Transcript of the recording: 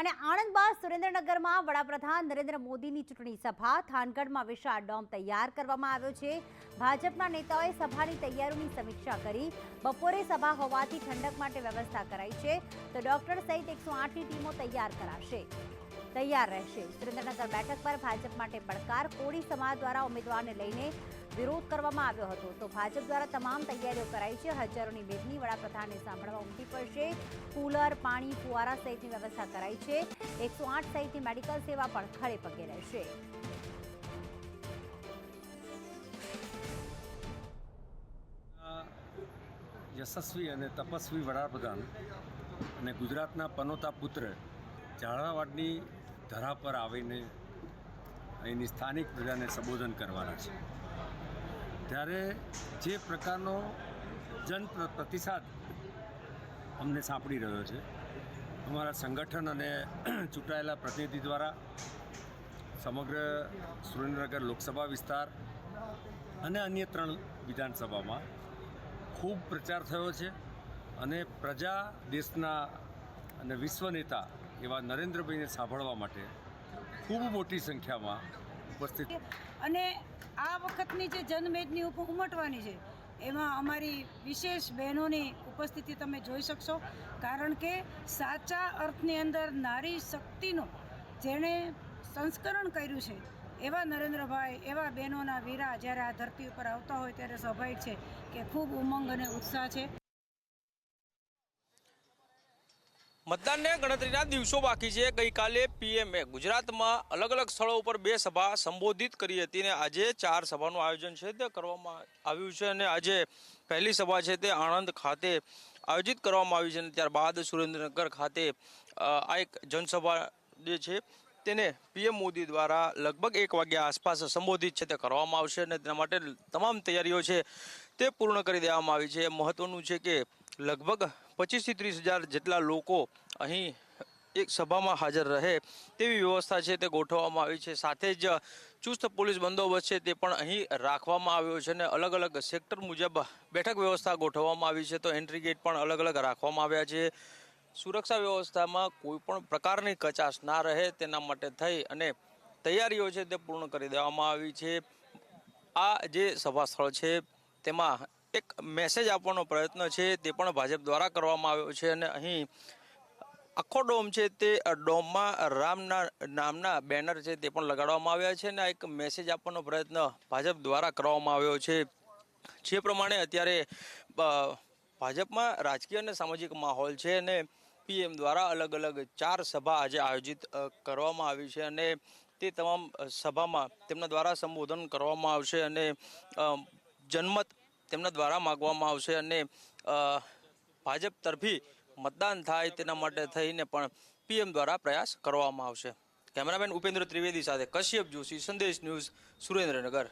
અને આણંદ સુરેન્દ્રનગરમાં વડાપ્રધાન નરેન્દ્ર મોદીની ચૂંટણી સભા. થાનગઢમાં વિશાળ ડોમ તૈયાર કરવામાં આવ્યો છે. ભાજપના નેતાઓએ સભાની તૈયારીઓની સમીક્ષા કરી. બપોરે સભા હોવાથી ઠંડક માટે વ્યવસ્થા કરાઈ છે. તો ડોક્ટર સહિત એકસો આઠની ટીમો તૈયાર કરાશે. તૈયાર રહેશે. સુરેન્દ્રનગર બેઠક પર ભાજપ માટે પડકાર. કોળી સમાજ દ્વારા ઉમેદવારને લઈને વિરોધ કરવામાં આવ્યો હતો. તો ભાજપ દ્વારા તમામ તૈયારીઓ કરાઈ છે. હજારોની મેદની વડાપ્રધાનને સાંભળવા ઉમટી પડશે. કુલર, પાણી, ફુવારા સહિતની વ્યવસ્થા કરાઈ છે. એકસો આઠ સહિતની મેડિકલ સેવા પણ ખડે પગે રહેશે. યશસ્વી અને તપસ્વી વડાપ્રધાન અને ગુજરાતના પનોતા પુત્ર ઝાલાવાડની ધરા પર આવીને અહીંની સ્થાનિક પ્રજાને સંબોધન કરવાના છે. ત્યારે જે પ્રકારનો જન પ્ર- પ્રતિસાદ અમને સાંપડી રહ્યો છે, અમારા સંગઠન અને ચૂંટાયેલા પ્રતિનિધિ દ્વારા સમગ્ર સુરેન્દ્રનગર લોકસભા વિસ્તાર અને અન્ય ત્રણ વિધાનસભામાં ખૂબ પ્રચાર થયો છે અને પ્રજા દેશના અને વિશ્વ નેતા એવા નરેન્દ્રભાઈને સાંભળવા માટે ખૂબ મોટી સંખ્યામાં ઉપસ્થિત. અને આ વખતની જે જનમેદની ઉમટવાની છે, એમાં અમારી વિશેષ બહેનોની ઉપસ્થિતિ તમે જોઈ શકશો. કારણ કે સાચા અર્થની અંદર નારી શક્તિનું જેણે સંસ્કરણ કર્યું છે, એવા નરેન્દ્રભાઈ, એવા બહેનોના વીરા જ્યારે આ ધરતી ઉપર આવતા હોય ત્યારે સ્વાભાવિક છે કે ખૂબ ઉમંગ અને ઉત્સાહ છે. મતદાનને ગણતરીના દિવસો બાકી છે. ગઈકાલે પીએમએ ગુજરાતમાં અલગ અલગ સ્થળો ઉપર બે સભા સંબોધિત કરી હતી અને આજે ચાર સભાનું આયોજન છે તે કરવામાં આવ્યું છે અને આજે પહેલી સભા છે તે આણંદ ખાતે આયોજિત કરવામાં આવી છે અને ત્યારબાદ સુરેન્દ્રનગર ખાતે આ એક જનસભા જે છે તેને પીએમ મોદી દ્વારા લગભગ એક વાગ્યા આસપાસ સંબોધિત છે તે કરવામાં આવશે અને તેના માટે તમામ તૈયારીઓ છે તે પૂર્ણ કરી દેવામાં આવી છે. મહત્વનું છે કે લગભગ પચીસથી ત્રીસ હજાર જેટલા લોકો અહીં એક સભામાં હાજર રહે તેવી વ્યવસ્થા છે તે ગોઠવવામાં આવી છે. સાથે જ ચુસ્ત પોલીસ બંદોબસ્ત છે તે પણ અહીં રાખવામાં આવ્યો છે અને અલગ અલગ સેક્ટર મુજબ બેઠક વ્યવસ્થા ગોઠવવામાં આવી છે. તો એન્ટ્રી ગેટ પણ અલગ અલગ રાખવામાં આવ્યા છે. સુરક્ષા વ્યવસ્થામાં કોઈ પણ પ્રકારની કચાશ ના રહે તેના માટે થઈ અને તૈયારીઓ છે તે પૂર્ણ કરી દેવામાં આવી છે. આ જે સભા સ્થળ છે તેમાં એક મેસેજ આપવાનો પ્રયત્ન છે, તે પણ ભાજપ દ્વારા કરવામાં આવ્યો છે અને અહીં આખો ડોમ છે તે ડોમમાં રામના, નામના બેનર છે તે પણ લગાડવામાં આવ્યા છે અને એક મેસેજ આપવાનો પ્રયત્ન ભાજપ દ્વારા કરવામાં આવ્યો છે. જે પ્રમાણે અત્યારે ભાજપમાં રાજકીય અને સામાજિક માહોલ છે અને પીએમ દ્વારા અલગ અલગ ચાર સભા આજે આયોજિત કરવામાં આવી છે અને તે તમામ સભામાં તેમના દ્વારા સંબોધન કરવામાં આવશે અને જનમત તેમના દ્વારા માગવામાં આવશે અને ભાજપ તરફી મતદાન થાય તેના માટે થઈને પણ પીએમ દ્વારા પ્રયાસ કરવામાં આવશે. કેમેરામેન ઉપેન્દ્ર ત્રિવેદી સાથે કશ્યપ જોશી, સંદેશ ન્યૂઝ સુરેન્દ્રનગર.